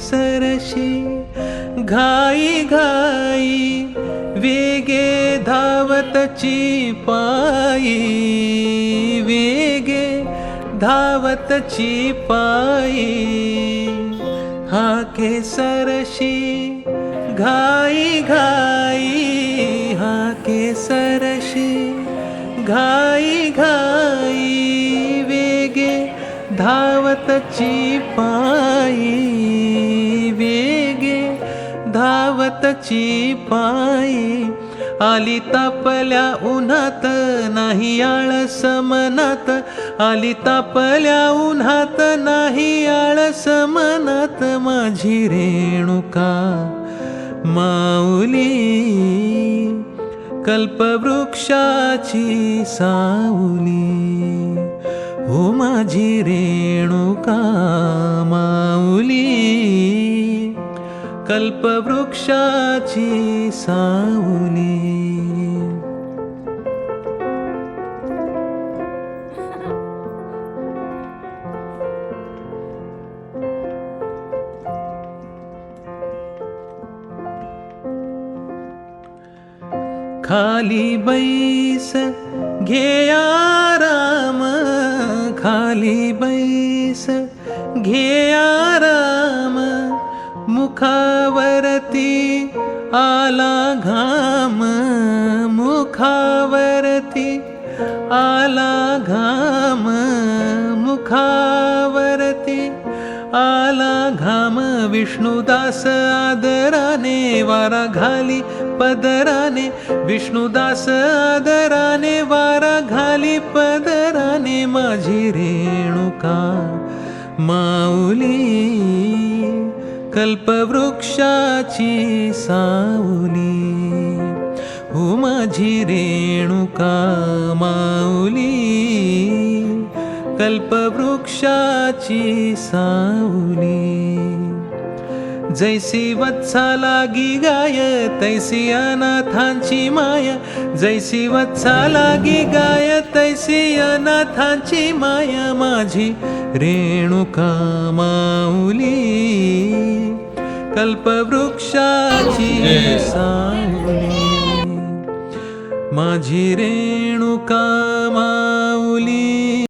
सरशी घाई घाई वेगे धावतची पायी वेगे धावतची पायी हा सरशी घाई घाई हा सरशी घाई घाई वेगे धावतची पायी ची पायी आली तापल्या उन्हात नाही आळस मनात. आली तापल्या उन्हात नाही आळस मनात. माझी रेणुका माऊली कल्पवृक्षाची सावली. हो माझी रेणुका मा कल्पवृक्षाची सावली. खाली बैस घे आराम. खाली बैस घे आराम. मुखावरती आला घाम मुखावरती आला घाम मुखावरती आला घाम विष्णुदास आदराने वारा घाली पदराने विष्णुदास आदराने वारा घाली पदराने माझी रेणुका माऊली. कल्पवृक्षाची सावली हो माझी रेणुका माऊली. कल्पवृक्षाची सावली जैसी वत्सा लागी गाय तैसी अनाथांची माय. जैसी वत्सा लागी गाय तैसी अनाथांची माया माझी रेणुका माऊली. कल्पवृक्षाची सावली माझी रेणुका माऊली